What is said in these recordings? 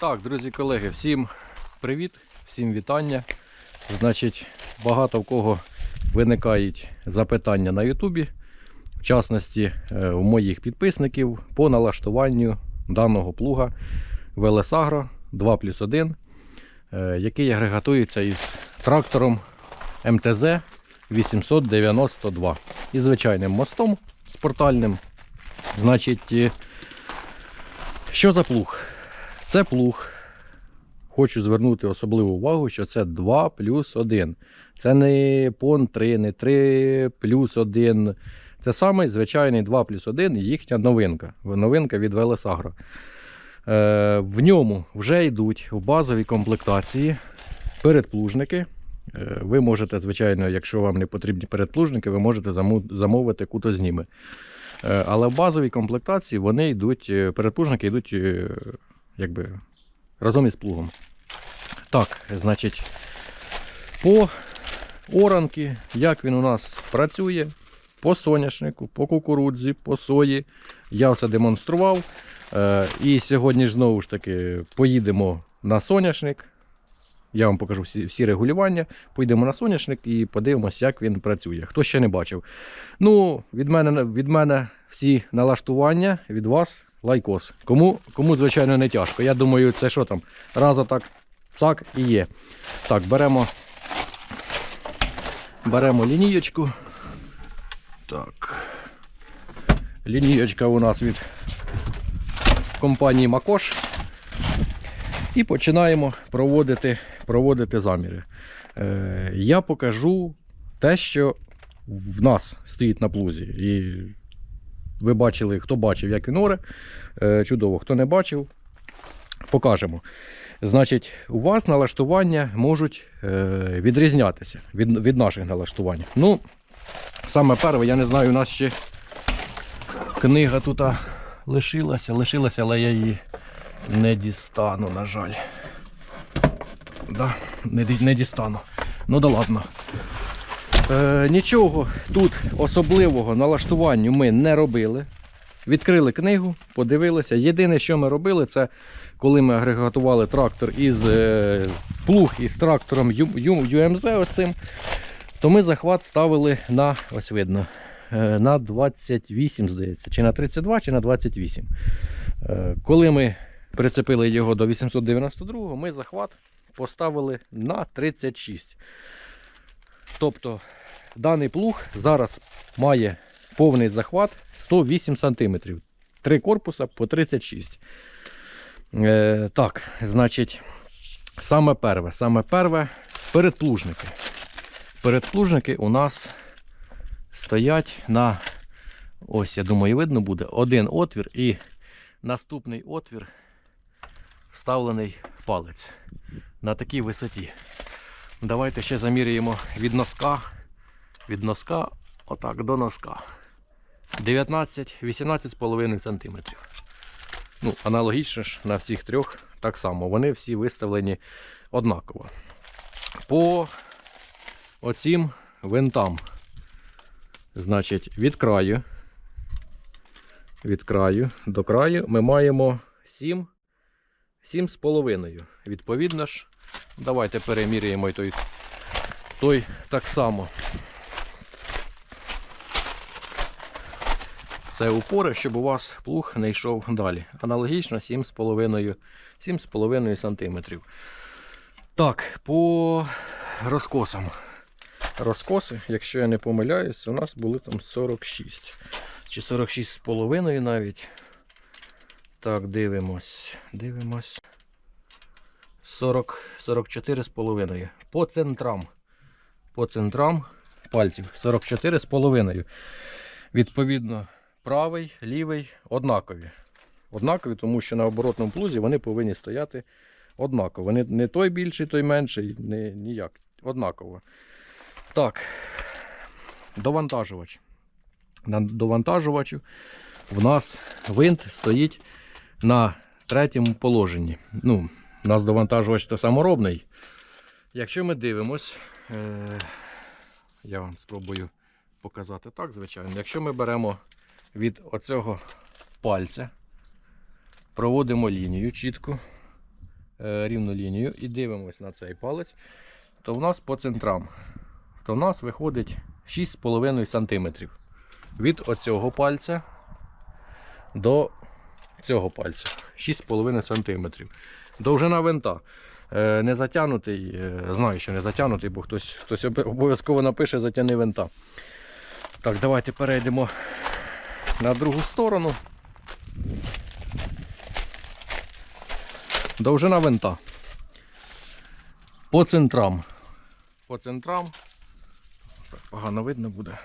Так, друзі колеги, всім привіт, всім вітання. Значить, багато в кого виникають запитання на Ютубі, в частності е, у моїх підписників по налаштуванню даного плуга Велесагро 2 плюс 1, е, який агрегатується із трактором МТЗ 892 і звичайним мостом спортальним. Значить, е, що за плуг? Це плуг. Хочу звернути особливу увагу, що це 2 плюс 1. Це не пон 3, не 3 плюс 1. Це самий звичайний 2 плюс 1 їхня новинка. Новинка від Велесагро. Е, в ньому вже йдуть в базовій комплектації передплужники. Е, ви можете, звичайно, якщо вам не потрібні передплужники, ви можете замовити кутозніми. Е, Але в базовій комплектації вони йдуть, передплужники йдуть якби разом із плугом. Так, значить, по оранки, як він у нас працює, по соняшнику, по кукурудзі, по сої. Я все демонстрував. Е, і сьогодні знову ж таки поїдемо на соняшник. Я вам покажу всі, всі регулювання. Поїдемо на соняшник і подивимося, як він працює. Хто ще не бачив. Ну, від мене, від мене всі налаштування, від вас лайкос. Кому, кому, звичайно, не тяжко. Я думаю, це що там? Раза так, цак і є. Так, беремо, беремо лінієчку. Так. Лінієчка у нас від компанії Макош. І починаємо проводити, проводити заміри. Е, я покажу те, що в нас стоїть на плузі. І ви бачили, хто бачив, як він оре. Е, чудово, хто не бачив, покажемо. Значить, у вас налаштування можуть е, відрізнятися від, від наших налаштувань. Ну, саме перше, я не знаю, у нас ще книга тут лишилася, лишилася, але я її не дістану, на жаль. Да, не, не дістану. Ну да ладно. Е, нічого тут особливого налаштуванню ми не робили. Відкрили книгу, подивилися. Єдине, що ми робили, це коли ми агрегатували трактор із е, плуг із трактором UMZ оцим, то ми захват ставили на, ось видно, е, на 28, здається, чи на 32, чи на 28. Е, коли ми прицепили його до 892, ми захват поставили на 36. Тобто даний плуг зараз має повний захват 108 см. Три корпуса по 36. Е, так, значить, саме перше, саме перше передплужники. Передплужники у нас стоять на, ось, я думаю, видно буде, один отвір і наступний отвір вставлений палець на такій висоті. Давайте ще заміряємо від носка. Від носка, отак, до носка. 19-18,5 см. Ну, аналогічно ж на всіх трьох так само. Вони всі виставлені однаково. По оцім винтам. Значить, від краю. Від краю до краю ми маємо 7, 7,5. Відповідно ж, давайте переміряємо той, той так само. Це упори, щоб у вас плуг не йшов далі. Аналогічно 7,5 7,5 см. Так, по розкосам. Розкоси, якщо я не помиляюсь, у нас були там 46. Чи 46,5 навіть. Так, дивимось. Дивимось. 40, 44,5. По центрам. По центрам пальців 44,5. Відповідно, правий, лівий однакові. Однакові, тому що на оборотному плузі вони повинні стояти однаково. Вони не той більший, той менший, не, ніяк. Однаково. Так, довантажувач. На довантажувачу в нас винт стоїть на третьому положенні. Ну, у нас довантажувач то саморобний. Якщо ми дивимось, е, я вам спробую показати так, звичайно. Якщо ми беремо від оцього пальця, проводимо лінію чітко, е, рівну лінію і дивимось на цей палець, то в нас по центрам, то в нас виходить 6,5 см від оцього пальця до цього пальця. 6,5 см. Довжина винта. Е, Не затягнутий, е, знаю, що не затягнутий, бо хтось, хтось обов'язково напише затяни винта. Так, давайте перейдемо на другу сторону. Довжина винта. По центрам. По центрам. Так, погано видно буде.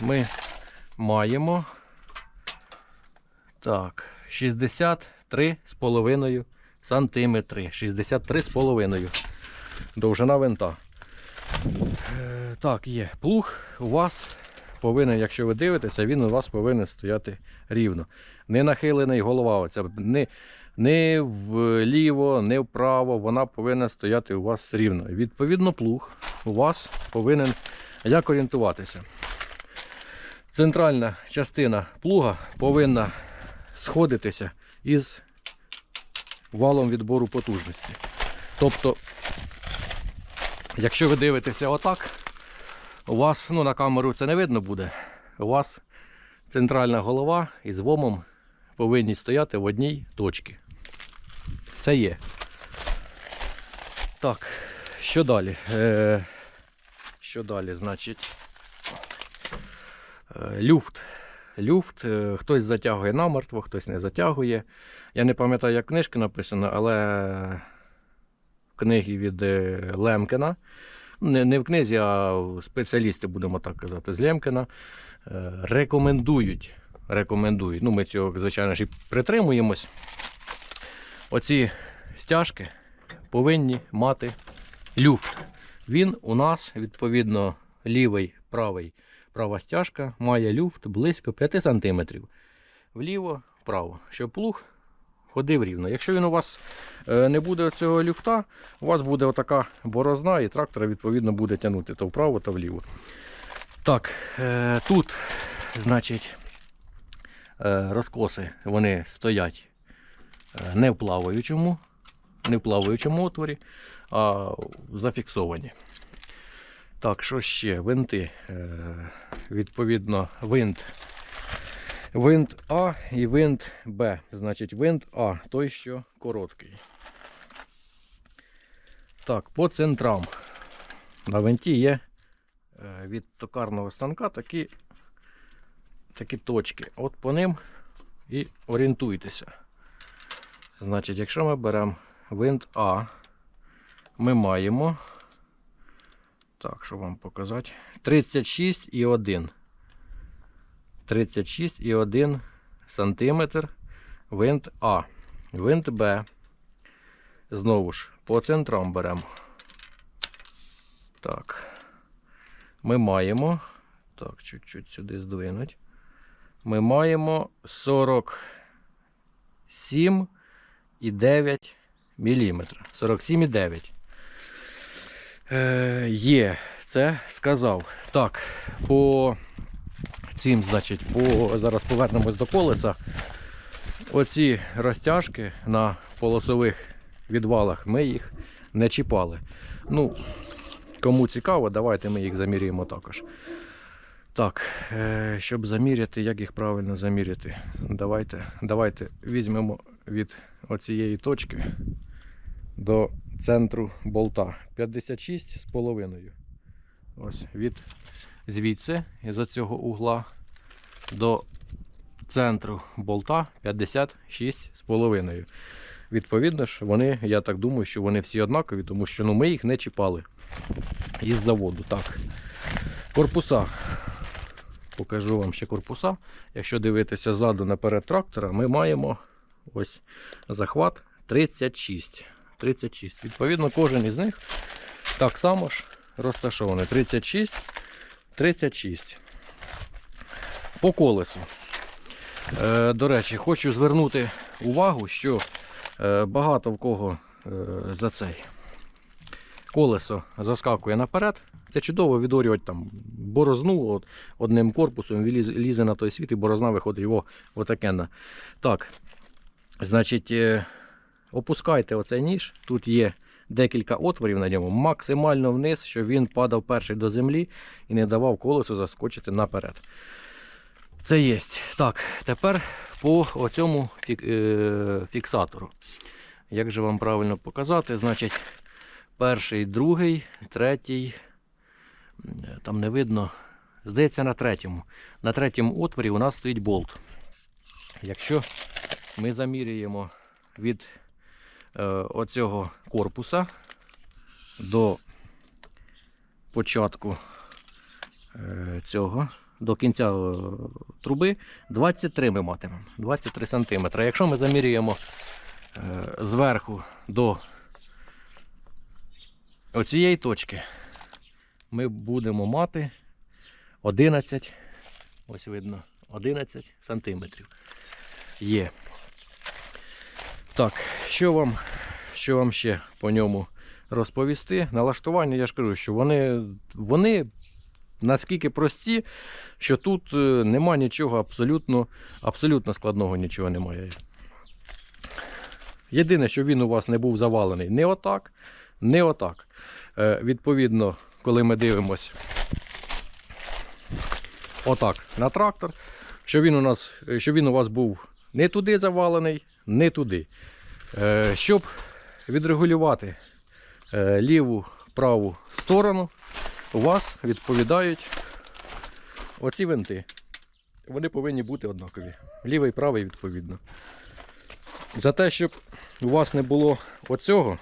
Ми маємо. Так, 63,5 сантиметри. 63,5 довжина винта. Е, Так, є. Плуг у вас повинен, якщо ви дивитеся, він у вас повинен стояти рівно. Не нахилений голова. Оця, не, не вліво, не вправо. Вона повинна стояти у вас рівно. Відповідно, плуг у вас повинен як орієнтуватися. Центральна частина плуга повинна сходитися із валом відбору потужності. Тобто, якщо ви дивитеся отак, у вас, ну на камеру це не видно буде, у вас центральна голова із вомом повинні стояти в одній точці. Це є. Так, що далі? Е, що далі, значить? Е, люфт. Люфт, е, хтось затягує намертво, хтось не затягує. Я не пам'ятаю, як книжки написано, але в книгі від е, Лемкена. Не, не в книзі, а спеціалісти, будемо так казати, з Лемкена. е, Рекомендують. Рекомендують. Ну, ми цього, звичайно ж, і притримуємось. Оці стяжки повинні мати люфт. Він у нас, відповідно, лівий, правий, права стяжка має люфт близько 5 см. Вліво, вправо, щоб плуг ходив рівно. Якщо він у вас е, не буде цього люфта, у вас буде отака борозна, і трактор відповідно буде тягнути то вправо, то вліво. Так, е, тут, значить, е, розкоси вони стоять не в плаваючому, не в плаваючому отворі, а зафіксовані. Так, що ще? Винти. Відповідно, винт. Винт А і винт Б. Значить, винт А, той, що короткий. Так, по центрам. На винті є е, від токарного станка такі, такі точки. От по ним і орієнтуйтеся. Значить, якщо ми беремо винт А, ми маємо. Так, що вам показати? 36,1. 36,1 сантиметр винт А. Винт Б. Знову ж, по центрам беремо. Так. Ми маємо. Так, чуть-чуть сюди здвинуть. Ми маємо 47,9 мм. 47,9. Е, є, це сказав. Так, по цим, значить, по, зараз повернемось до колеса. Оці розтяжки на полосових відвалах ми їх не чіпали. Ну, кому цікаво, давайте ми їх заміряємо також. Так, е, щоб заміряти, як їх правильно заміряти, давайте, давайте візьмемо від оцієї точки до центру болта 56,5. Ось від звідси, із цього угла до центру болта 56,5. Відповідно ж, вони, я так думаю, що вони всі однакові, тому що ну, ми їх не чіпали із заводу. Так. Корпуса. Покажу вам ще корпуса. Якщо дивитися ззаду наперед трактора, ми маємо ось захват 36. 36. Відповідно, кожен із них так само ж розташований. 36, 36. По колесу. Е, до речі, хочу звернути увагу, що е, багато в кого е, за цей колесо заскакує наперед. Це чудово відорювати там борозну от, одним корпусом, лізе, лізе на той світ і борозна виходить його отакенна. Так, значить, опускайте оцей ніж. Тут є декілька отворів на ньому, максимально вниз, щоб він падав перший до землі і не давав колесу заскочити наперед. Це є. Так, тепер по оцьому е, фіксатору. Як же вам правильно показати? Значить, перший, другий, третій. Там не видно. Здається, на третьому. На третьому отворі у нас стоїть болт. Якщо ми заміряємо від оцього корпуса до початку е, цього, до кінця е, труби 23 ми матимемо. 23 см. Якщо ми замірюємо е, зверху до оцієї точки, ми будемо мати 11, ось видно, 11 сантиметрів. Є. Так, що вам, що вам ще по ньому розповісти? Налаштування, я ж кажу, що вони, вони наскільки прості, що тут е, нема нічого абсолютно, абсолютно складного нічого немає. Єдине, що він у вас не був завалений не отак, не отак. Е, відповідно, коли ми дивимось отак на трактор, що він у нас, що він у вас був не туди завалений, не туди. Е, щоб відрегулювати е, ліву праву сторону, у вас відповідають оці винти. Вони повинні бути однакові. Лівий і правий відповідно. За те, щоб у вас не було оцього,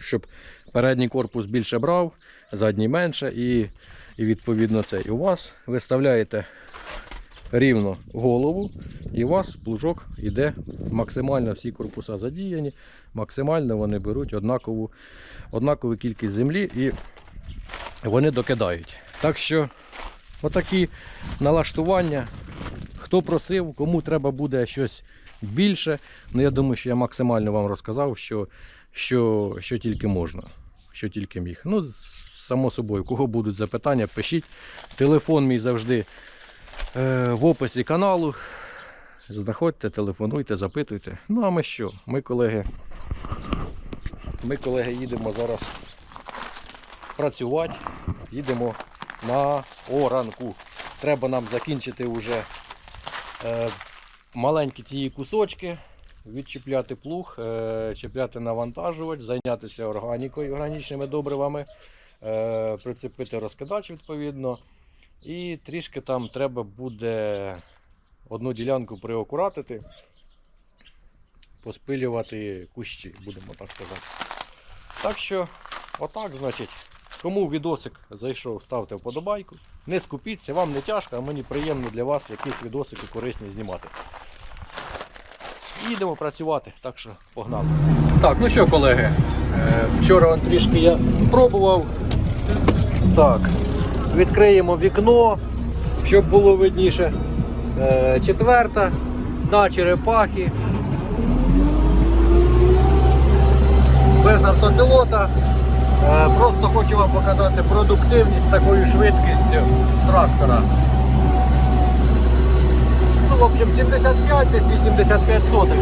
щоб передній корпус більше брав, задній менше, і, і відповідно це. У вас виставляєте рівно голову, і у вас плужок йде максимально всі корпуса задіяні, максимально вони беруть однакову, однакову кількість землі і вони докидають. Так що отакі налаштування. Хто просив, кому треба буде щось більше. Ну я думаю, що я максимально вам розказав, що, що, що тільки можна, що тільки міг. Ну, само собою, кого будуть запитання, пишіть. Телефон мій завжди в описі каналу. Знаходьте, телефонуйте, запитуйте. Ну а ми що? Ми, колеги, ми, колеги, їдемо зараз працювати. Їдемо на оранку. Треба нам закінчити вже е, маленькі ті кусочки, відчіпляти плуг, е, чіпляти навантажувач, зайнятися органікою, органічними добривами, е, прицепити розкидач відповідно. І трішки там треба буде одну ділянку приокуратити, поспилювати кущі, будемо так сказати. Так що, отак, значить, кому відосик зайшов, ставте вподобайку. Не скупіться, вам не тяжко, а мені приємно для вас якісь відосики корисні знімати. Їдемо працювати, так що погнали. Так, ну що, колеги, е, вчора трішки я пробував. Так, відкриємо вікно, щоб було видніше. Е, Четверта на черепахи. Без автопілота. Е, Просто хочу вам показати продуктивність такою швидкістю трактора. Ну, в общем, 75, десь 85 сотих.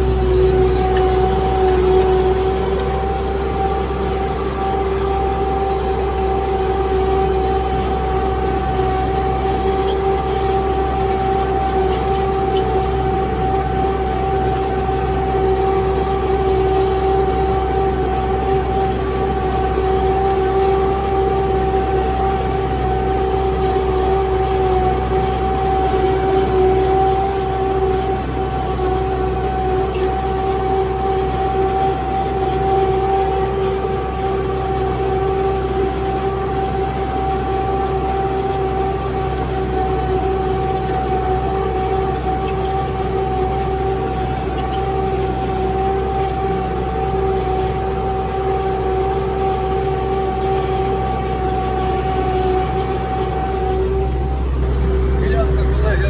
Ділянка, колеги,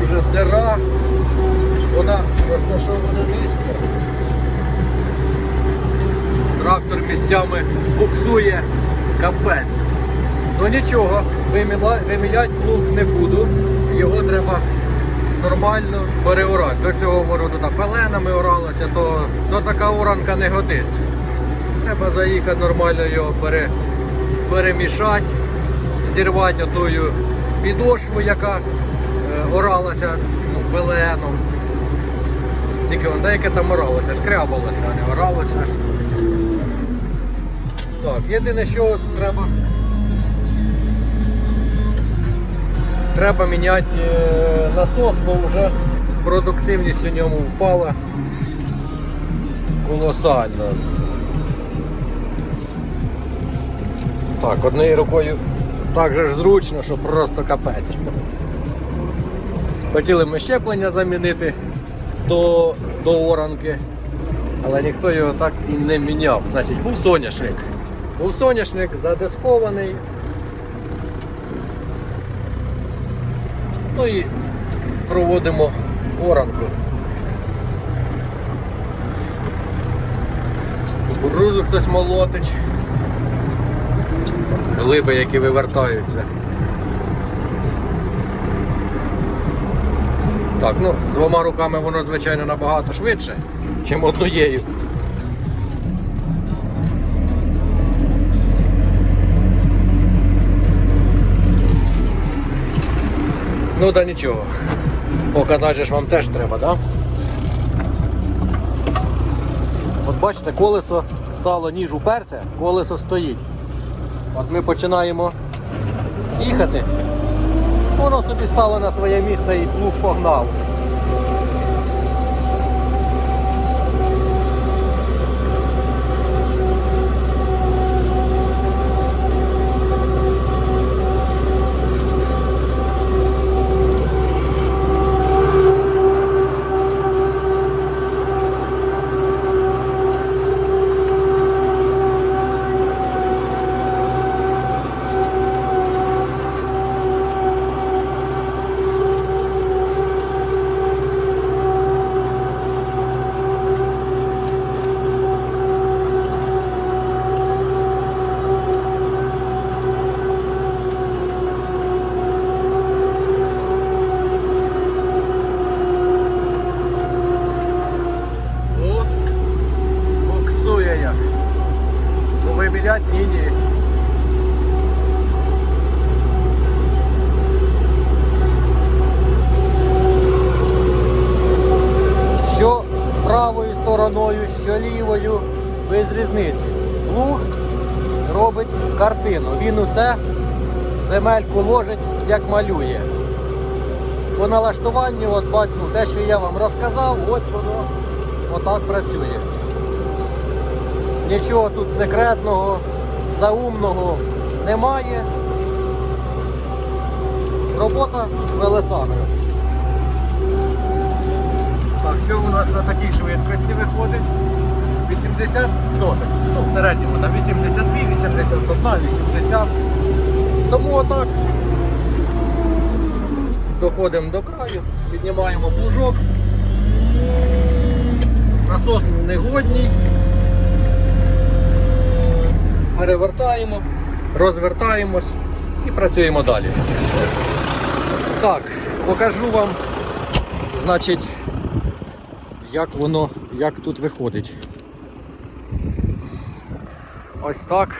дуже сира. Вона розташована низько. Трактор місцями буксує капець. Ну нічого, виміла- виміляти плуг не буду. Його треба нормально переорати. До цього воно туди пеленами оралося, то, то така оранка не годиться. Треба заїхати нормально його пере, перемішати, зірвати отою підошву, яка е, оралася ну, пеленом. Скільки вон деяке там оралося, шкрябалося, а не оралося. Так, єдине, що треба. Треба міняти е, насос, бо вже продуктивність у ньому впала колосально. Так, однією рукою так же ж зручно, що просто капець. Хотіли ми щеплення замінити до, до оранки, але ніхто його так і не міняв. Значить, був соняшник. Був соняшник задискований. Ну і проводимо оранку. Кукурузу хтось молотить. Глиби, які вивертаються. Так, ну, двома руками воно, звичайно, набагато швидше, ніж однією. Ну да нічого. Показати ж вам теж треба, так? Да? От бачите, колесо стало ніж уперся, колесо стоїть. От ми починаємо їхати, воно собі стало на своє місце і плуг погнав. О, буксує як. Ну вибілять ні ні. Що правою стороною, без різниці. Плуг робить картину. Він усе земельку ложить, як малює. По налаштуванню, от бачу, те, що я вам розказав, ось воно отак працює. Нічого тут секретного, заумного немає. Робота велесагра. Так, що у нас на такій швидкості виходить? 80 сотих. Ну, в середньому на 82, 81, 80. Тому отак. Доходимо до краю, піднімаємо плужок. Насос негодній. Перевертаємо, розвертаємось і працюємо далі. Так, покажу вам, значить, як воно, як тут виходить. Ось так.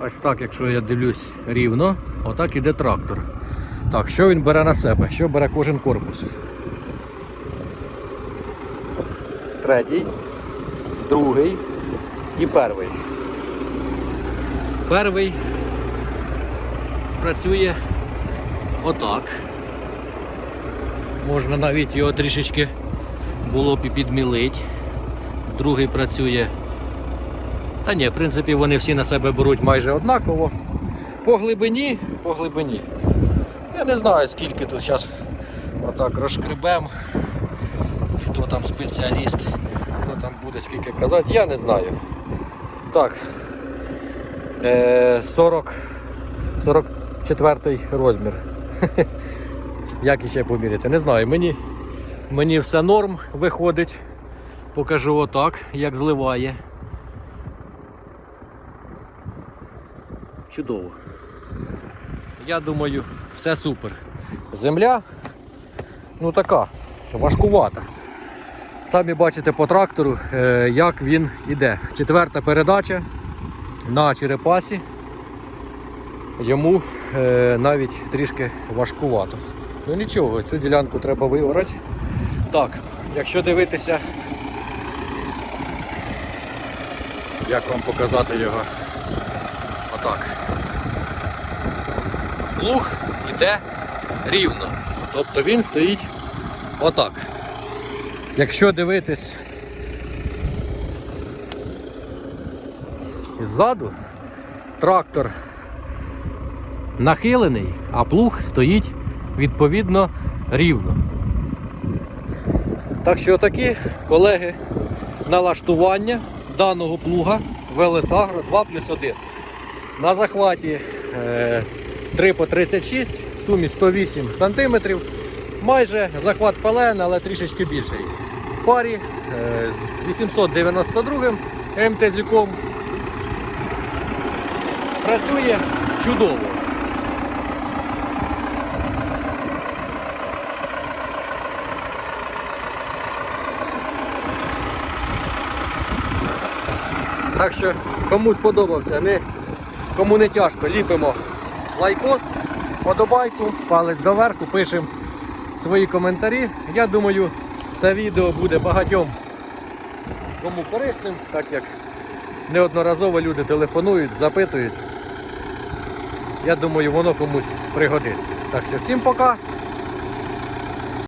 Ось так, якщо я дивлюсь рівно, отак іде трактор. Так, що він бере на себе? Що бере кожен корпус? Третій, другий і перший. Перший працює отак. Можна навіть його трішечки було б і підмілить. Другий працює. Та ні, в принципі, вони всі на себе беруть майже однаково. По глибині, по глибині. Я не знаю скільки тут зараз отак розшкребем. Хто там спеціаліст, хто там буде скільки казати, я не знаю. Так. Е, 40, 44 розмір. Як іще поміряти? Не знаю. Мені, мені все норм виходить. Покажу отак, як зливає. Чудово. Я думаю, все супер. Земля ну така, важкувата. Самі бачите по трактору, е, як він іде. Четверта передача на черепасі. Йому е, навіть трішки важкувато. Ну нічого, цю ділянку треба виорати. Так, якщо дивитися, як вам показати його отак. Плуг іде рівно. Тобто він стоїть отак. Якщо дивитись ззаду, трактор нахилений, а плуг стоїть відповідно рівно. Так що такі, колеги, налаштування даного плуга Велесагро 2 плюс 1. На захваті е, 3 по 36, в сумі 108 см. Майже захват пелен, але трішечки більший. В парі е, з 892 МТЗіком працює чудово. Так що, кому сподобався, не, кому не тяжко, ліпимо лайкос, подобайку, палець доверху, пишемо свої коментарі. Я думаю, це відео буде багатьом кому корисним, так як неодноразово люди телефонують, запитують. Я думаю, воно комусь пригодиться. Так що всім пока.